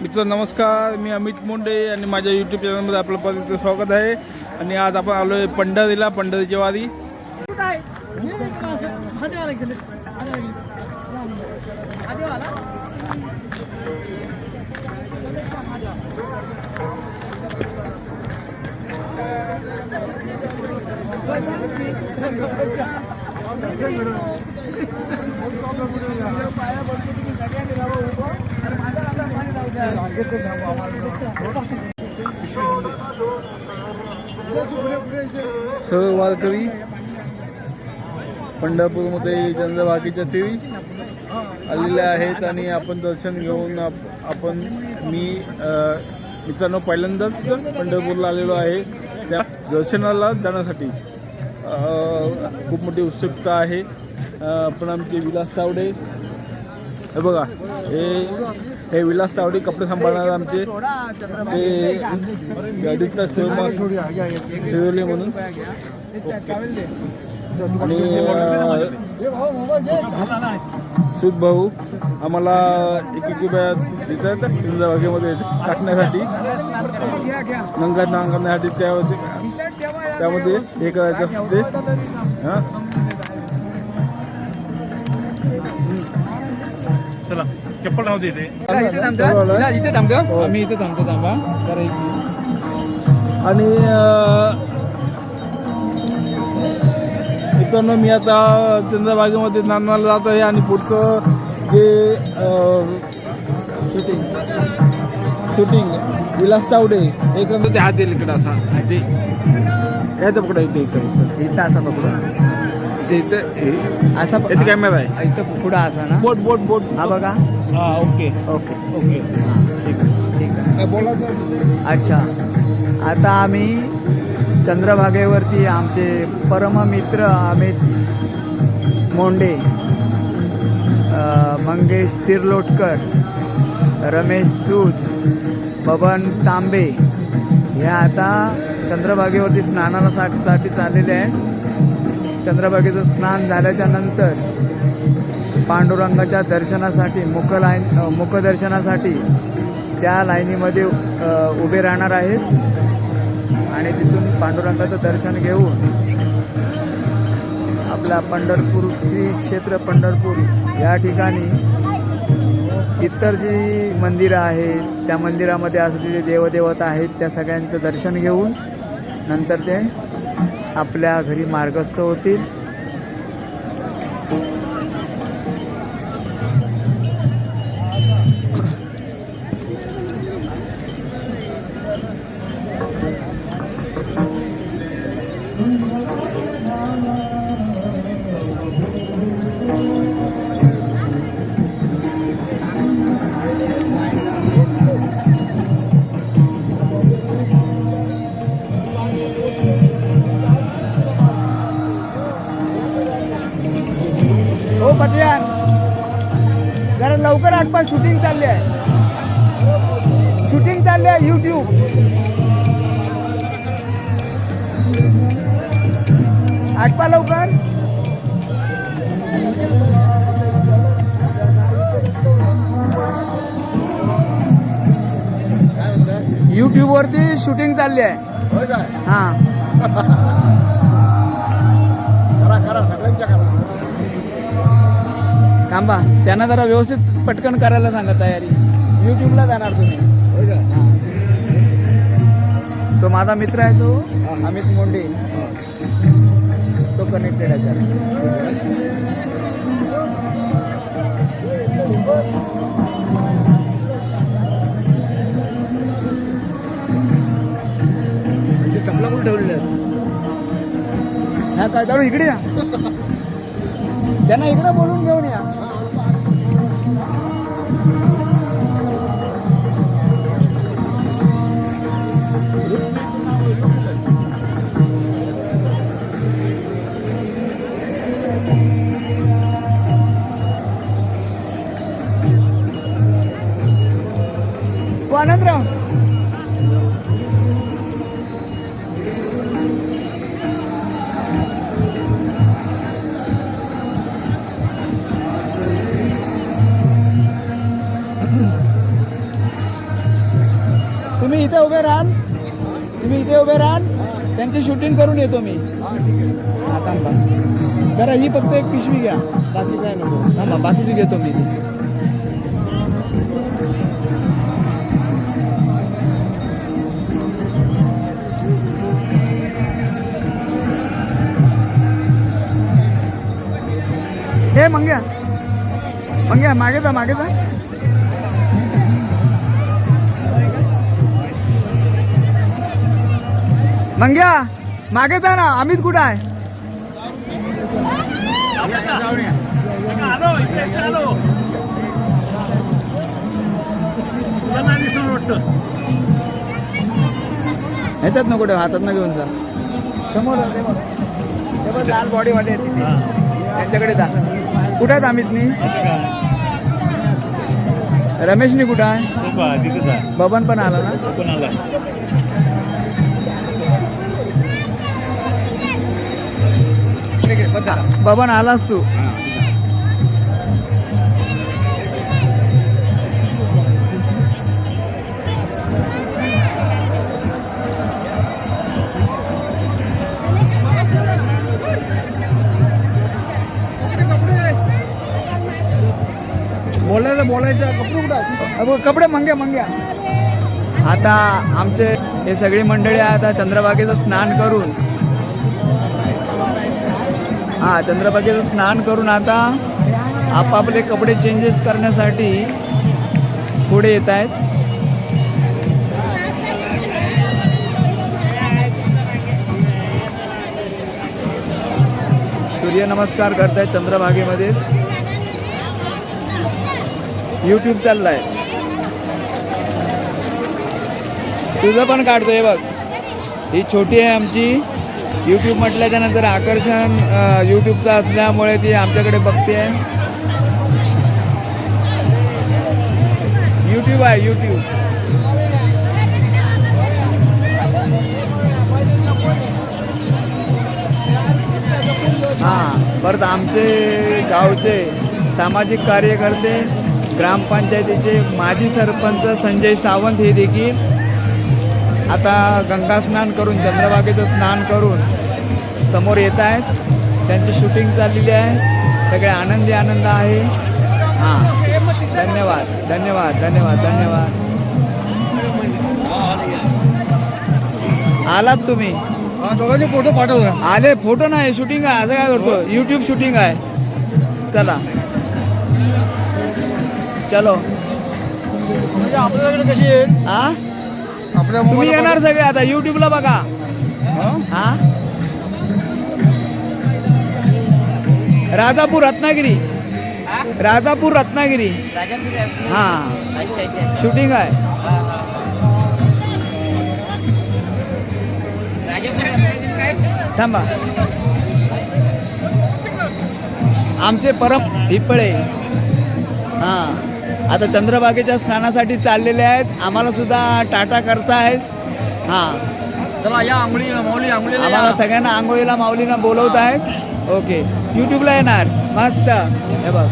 मित्र नमस्कार. मी अमित मुंडे आणि माझ्या यूट्यूब चॅनलमध्ये आपलं परत स्वागत आहे. आणि आज आपण आलो आहे पंढरीला पंढरीची वारी. सर्व वारकरी पंढरपूरमध्ये चंद्रभागेच्या तीरी आलेल्या आहेत आणि आपण दर्शन घेऊन आप- आपण मी मित्रांनो पहिल्यांदाच पंढरपूरला आलेलो आहे. त्या दर्शनाला जाण्यासाठी खूप मोठी उत्सुकता आहे. पण आपण आमचे विलास तावडे हे बघा हे हे विलास तावडी कपडे सांभाळणार आमचे. ते गाडीतला सहमा ठेवले म्हणून. आणि सुद भाऊ आम्हाला एक एक रुपयात देतात तुमच्या बागेमध्ये टाकण्यासाठी. नंगा नांगरण्यासाठी त्यामध्ये त्यामध्ये हे करायचं असते हां? चप्पल राहू दे इथे. इथे थांबतो इथे थांबतो. आम्ही इथे थांबतो थांबा. जरा एक आणि मित्रांनो मी आता चंद्रबागेमध्ये नानाला जात आहे आणि पुढचं जे शूटिंग शूटिंग विलास तावडे एकंदर ते हात दिले इकडे असा. याचं पकडा इथे इथं इथं. इथं असा पकडू ते इथं हे- असा इथे कॅमेरा आहे? इथं पुढं असा ना. बोट बोट बोट. हा बघा. हा ओके. ओके. ओके. ठीक आहे बोला तर अच्छा. आता आम्ही चंद्रभागेवरती आमचे परममित्र अमित मोंडे मंगेश तिरलोटकर रमेश सूद बबन तांबे हे आता चंद्रभागेवरती स्नानाला साठी चाललेले आहेत. चंद्रभागेचं स्नान झाल्याच्यानंतर पांडुरंगाच्या दर्शनासाठी मुख लाईन मुखदर्शनासाठी त्या लाईनीमध्ये उभे राहणार आहेत. आणि तिथून पांडुरंगाचं दर्शन घेऊन आपला पंढरपूर श्री क्षेत्र पंढरपूर या ठिकाणी इतर जी मंदिरं आहेत त्या मंदिरामध्ये असलेले देवदेवता आहेत त्या सगळ्यांचं दर्शन घेऊन नंतर ते आपल्या घरी मार्गस्थ होतील. जरा लवकर आठपा शूटिंग चालली आहे. शूटिंग चालली आहे यूट्यूब आठपा लवकर? यूट्यूब वरती शूटिंग चालली आहे. हा. थांबा त्यांना जरा व्यवस्थित पटकन करायला सांगा तयारी. यूट्यूबला जाणार तुम्ही. तो माझा मित्र आहे तो अमित मोंडे तो कनेक्टेड आहे त्याला. चपला कुठे ठेवलेल्या काय चालू इकडे या. त्यांना इकडे बोलून घेऊन या. शूटिंग करून येतो मी. हा थांबा जरा ही फक्त एक पिशवी घ्या. बाकी काय नको. थांबा बाकीची घेतो मी. हे मंग्या. मंग्या मागे जा मागे जा. मंग्या. मागे जा ना अमित कुठं आहे? आलो आलो येतात ना कुठे? हातात ना घेऊन जा. समोर लाल बॉडी तिथे. त्यांच्याकडे जा. कुठे आहेत अमितनी? रमेशनी कुठं आहे? बबन पण आला ना? कोणाला बबन आलास तू. बोलायचं बोलायचं कपडे कुठं अगो, कपडे मंग्या मंग्या. आता आमचे हे सगळी मंडळी आता चंद्रभागेचं स्नान करून हां चंद्रभागेचं स्नान करून आता आपापले कपडे चेंजेस करण्यासाठी पुढे येत आहेत. सूर्यनमस्कार करतायत चंद्रभागेमध्ये. यूट्यूब चाललाय. तुझं पण काढतोय बघ. ही छोटी आहे आमची. यूट्यूब म्हटल्याच्या नंतर आकर्षण यूट्यूबचं असल्यामुळे ती आमच्याकडे बघते. यूट्यूब आहे यूट्यूब हां परत आमचे गावचे सामाजिक कार्यकर्ते ग्रामपंचायतीचे माजी सरपंच संजय सावंत हे देखील आता गंगा स्नान करून चंद्रभागेचं स्नान करून समोर येत आहेत. त्यांची शूटिंग चाललेली आहे. सगळे आनंदी आनंद आहे. हां. धन्यवाद धन्यवाद धन्यवाद धन्यवाद. आलात तुम्ही? दोघांचे फोटो पाठव ना. आले फोटो नाही शूटिंग आहे. असं काय करतो? यूट्यूब शूटिंग आहे. चला. चलो. म्हणजे आपल्याकडे कशी आहे? हा आपल्या तुम्ही येणार सगळे आता युट्यूबला बघा. हा? राजापूर रत्नागिरी. राजापूर रत्नागिरी. हा. शूटिंग आहे. थांबा. आमचे परम हिपळे हा. आता चंद्रभागेच्या स्नानासाठी चाललेले आहेत. आम्हाला सुद्धा टाटा करतायत. हा. चला या आंघोळी माऊली आंघोळीला आम्हाला सगळ्यांना आंघोळीला माऊलीना बोलवत आहेत ओके युट्यूबला येणार. मस्त. हे बघ.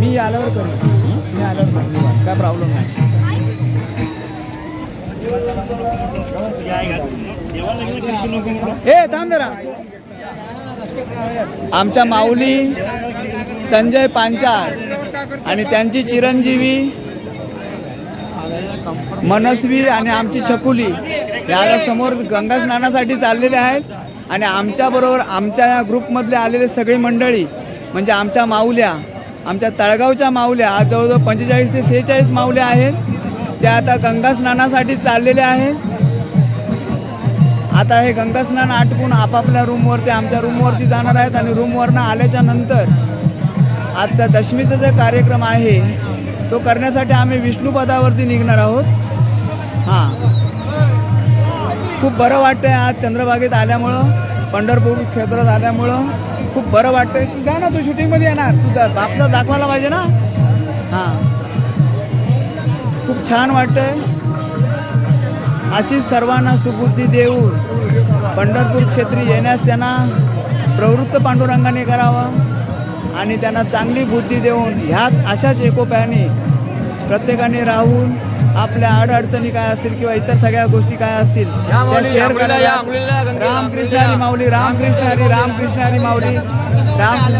मी आल्यावर करेन मी आल्यावर करेन काय प्रॉब्लेम नाही. ए थांब जरा. आमच्या माऊली संजय पांचाळ आणि त्यांची चिरंजीवी मनस्वी आणि आमची छकुली याला आता समोर गंगा स्नानासाठी चाललेले आहेत. आणि आमच्याबरोबर आमच्या या ग्रुपमधले आलेले सगळी मंडळी म्हणजे आमच्या माऊल्या आमच्या तळगावच्या माऊल्या आज जवळजवळ पंचेचाळीस ते सेहेचाळीस माऊल्या आहेत. त्या आता गंगा स्नानासाठी चाललेल्या आहेत. आता हे गंगास्नान आटपून आपापल्या रूमवरती आमच्या रूमवरती जाणार आहेत आणि रूमवरनं आल्याच्यानंतर आजचा दशमीचा जो कार्यक्रम आहे तो करण्यासाठी आम्ही विष्णुपदावरती निघणार आहोत. हां. खूप बरं वाटतं आहे आज चंद्रभागेत आल्यामुळं पंढरपूर क्षेत्रात आल्यामुळं. खूप बरं वाटतंय. तू जा ना तू शूटिंगमध्ये येणार. तुझा बापसा दाखवायला पाहिजे ना. हां. खूप छान वाटतं आहे अशीच सर्वांना सुबुद्धी देऊन पंढरपूर क्षेत्री येण्यास त्यांना प्रवृत्त पांडुरंगाने करावा आणि त्यांना चांगली बुद्धी देऊन ह्याच अशाच एकोप्याने प्रत्येकाने राहून आपल्या अडअडचणी काय असतील किंवा इतर सगळ्या गोष्टी काय असतील त्या शेअर करायला रामकृष्ण. हरी माऊली रामकृष्ण हरी रामकृष्ण हरी माऊली राम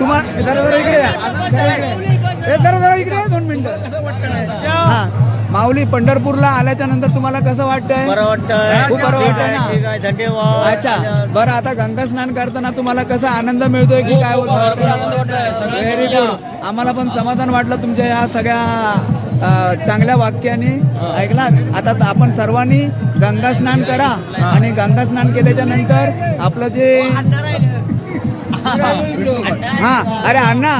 तुम्हाला इकडे या. इकडे. दोन मिनिटं हा माऊली पंढरपूरला आल्याच्यानंतर तुम्हाला कसं वाटतंय? बरं खूप बरं वाटतंय ना? धन्यवाद. अच्छा बरं आता गंगा स्नान करताना तुम्हाला कसा आनंद मिळतोय की काय व्हेरी. गुड आम्हाला पण समाधान वाटलं तुमच्या या सगळ्या अ, चांगल्या वाक्याने. ऐकलात आता त- आपण सर्वांनी गंगा स्नान करा आणि गंगा स्नान केल्याच्यानंतर आपलं जे हा. अरे अण्णा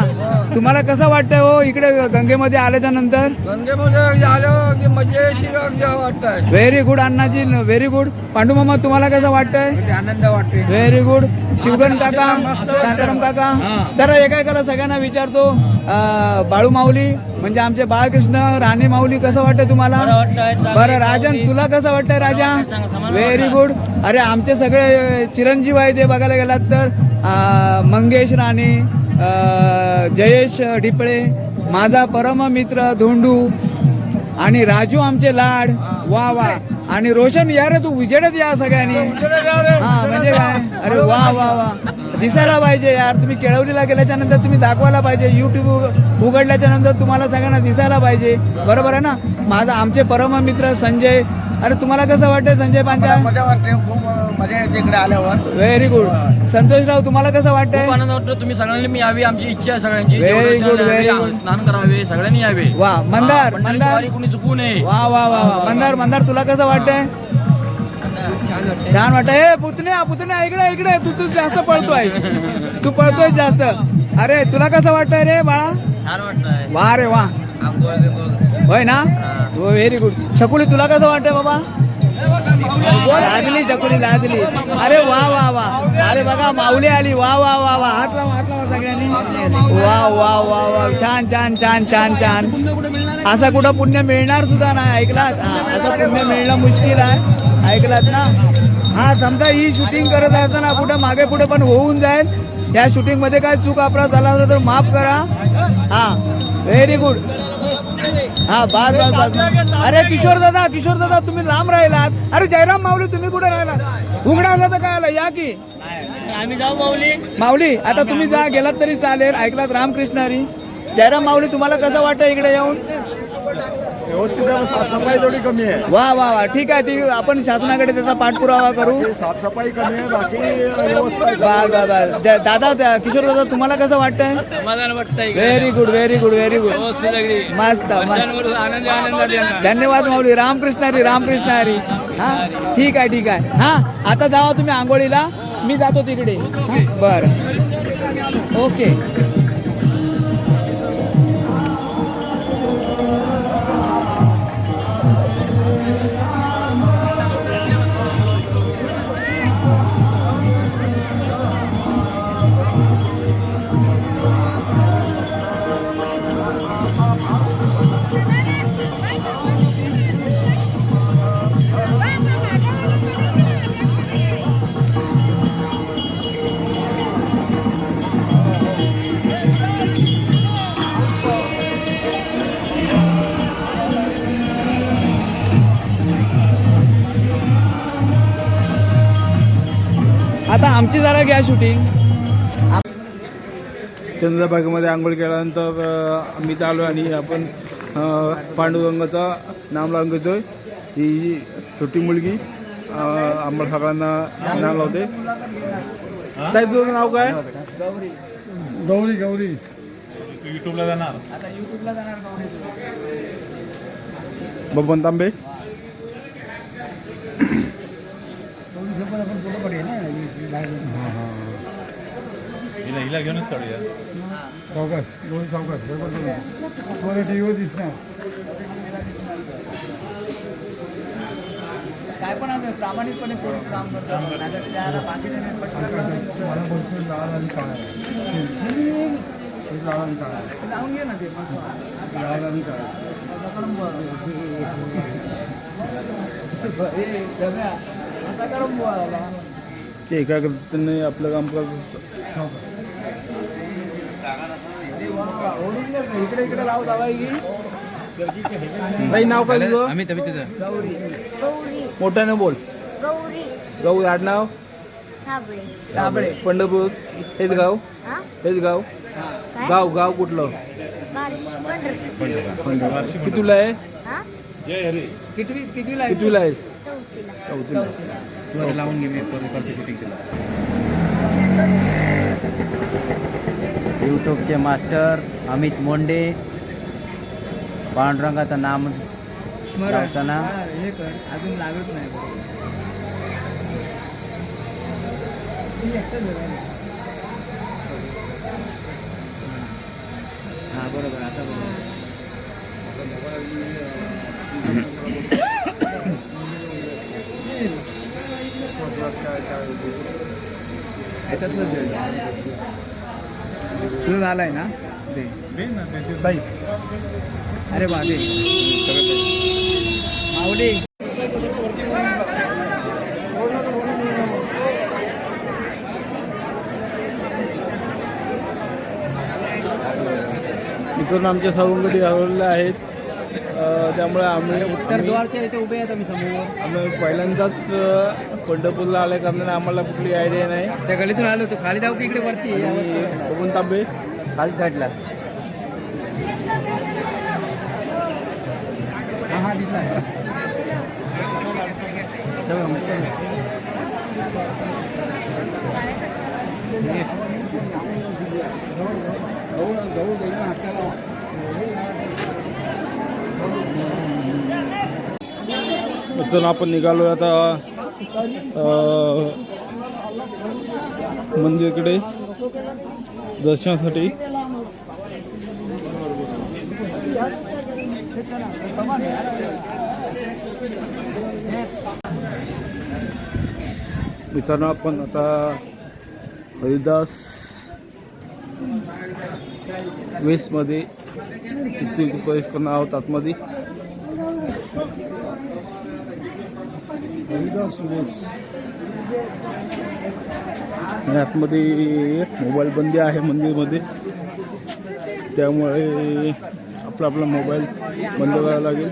तुम्हाला कसं वाटतंय हो इकडे गंगेमध्ये आल्याच्यानंतर गंगेमध्ये आलं की मजेशीर वाटतंय. Very good Annaji very good Pandu मामा तुम्हाला कसं वाटतंय? आनंद वाटते व्हेरी गुड शिवगण काका शांताराम काका. तर एका एकाला सगळ्यांना विचारतो बाळू माऊली म्हणजे आमचे बाळकृष्ण राणे माऊली कसं वाटतं तुम्हाला? बरं राजन तुला कसं वाटतंय राजा? व्हेरी गुड अरे आमचे सगळे चिरंजीव आहे ते बघायला गेलात तर मंगेश राणे जयेश डिपळे माझा परम मित्र धोंडू आणि राजू आमचे लाड वा वा. आणि रोशन या रे तू विजडत या सगळ्यांनी. हा म्हणजे काय अरे वा वा वा. दिसायला पाहिजे यार. तुम्ही केळवलीला गेल्याच्यानंतर तुम्ही दाखवायला पाहिजे. युट्यूब उघडल्याच्या नंतर तुम्हाला सगळ्यांना दिसायला पाहिजे. बरोबर आहे ना? माझा आमचे परम मित्र संजय अरे तुम्हाला कसं वाटतंय संजय पांचा मजा वाटते खूप मजा येते इकडे आल्यावर. व्हेरी गुड संतोषराव तुम्हाला कसं खूप वाटतंय आनंद वाटतो. तुम्ही सगळ्यांनी मी यावी आमची इच्छा आहे सगळ्यांची. Very देवदर्शनाला good, very यावे, good. स्नान करावे सगळ्यांनी यावे. वा मंदार हा, मंदार. कुणी चुकू नये. वा वा वा वा. मंदार मंदार तुला कसं वाटतंय? छान वाटत हे पुतण्या पुतण्या इकडे इकडे. तू तू जास्त पळतोय तू पळतोय जास्त. अरे तुला कसं वाटतंय रे बाळा? छान वाटतंय. वा रे वा. होय ना? व्हेरी गुड शकुली तुला कसं वाटतंय बाबा? लाजली शकुली लाजली. अरे वा वा वा. अरे बघा माऊली आली. वा वा वा वा. हात लावा हात लावा सगळ्यांनी. वा वा वा वा. छान छान छान छान छान. असं कुठं पुण्य मिळणार सुद्धा नाही ऐकलात असं पुण्य मिळणं मुश्किल आहे. ऐकलात ना? हा समजा ही शूटिंग करत असताना कुठं मागे पुढे पण होऊन जाईल. या शूटिंगमध्ये काय चूक अपराध झाला असेल तर माफ करा. हा व्हेरी गुड हा बस बस बस. अरे किशोर दादा किशोर दादा तुम्ही लांब राहिलात. अरे जयराम माऊली तुम्ही कुठे राहिलात? उघडा असला तर काय आलं? या की. आम्ही जाऊ माऊली. माऊली आता तुम्ही जा गेलात तरी चालेल. ऐकलात रामकृष्ण हरी जयराम माऊली तुम्हाला कसं वाटतं इकडे येऊन? व्यवस्थित साफसफाई थोडी कमी आहे. वा वा वा. ठीक आहे ती आपण शासनाकडे त्याचा पाठपुरावा करू. साफसफाई कमी आहे बाकी व्यवस्था बस ज- दादा त्या- किशोर दादा तुम्हाला कसं वाटतंय? समाधान वाटतंय very good very good very good व्यवस्थित अगदी मस्त मस्त. वर्षांवर आनंद आनंदात येणार धन्यवाद माऊली. रामकृष्ण हरी रामकृष्ण हरी. हा? ठीक आहे ठीक आहे. हा? आता जावा तुम्ही आंघोळीला. मी जातो तिकडे? बरं. ओके. घ्या शूटिंग चंद्रबागेमध्ये आंघोळ केल्यानंतर आम्ही इथं आलो आणि आपण पांडुरंगाचा नाम लावून घेतोय. ही छोटी मुलगी आम्हाला सगळ्यांना नाव लावते. ताई तुझं नाव काय? गौरी गौरी. युट्यूबला जाणार. आता युट्यूबला जाणार बबन तांबे सावकाश गौरी सावकाश टी व्हीवर दिसणार काय पण असं प्रामाणिकपणे पोलीस काम करतात नाहीतर त्याला फाशी देण्यात पटकन मला भरपूर लाल आणि काळा आहे. लाल आणि काळा आहे. लावून घे ना ते मस्त. लाल आणि काळा आहे. असा करून बुवा. ए, रम्या, असा करून बुवा याला. ते एका त्यांनी आपलं काम करत इकडे इकडे लाव नाव काय तुझं? गौरी. गौरी. मोठ्यानं बोल. गौरी. गौ आडनाव साबळे. साबळे. पंढरपूर? हेच गाव? हेच गाव? काय? गाव गाव कुठलं? कितीला आहे हा? कितवी कितवीला आहे? चौथीला. चौथीला. लावून घे मी करतो शूटिंग केलं यूट्यूबचे मास्टर अमित मोंडे पांडुरंगाचं नाम लावताना? हा, हे कर अजून लागत नाही. हा बरोबर आता बरोबर ह्याच्यातलंच तुझं झालंय ना? दे. अरे बा दे. माऊली. इथून आमच्या सवंगडी हरवलेल्या आहेत. त्यामुळे आम्ही उत्तर आम्ही- द्वारच्या इथे उभे आहेत आम्ही समोर. आम्ही पहिल्यांदाच पंढरपूरला आल्या कारणाने आम्हाला कुठली आयडिया नाही. त्या गलीतून आलो होतो. खाली जाऊ की इकडे वरती? आणि बघून तांबे खाली साईडला. हा हा दिसला इथून आपण निघालो आता मंदिरकडे दर्शनासाठी. मित्रांनो आपण आता हरिदास वेस्टमध्ये प्रवेश करणार आहोत आतमध्ये हरिदास वेस्ट आणि आतमध्ये मोबाईल बंदी आहे मंदिरमध्ये. त्यामुळे आपला आपला मोबाईल बंद करावा लागेल.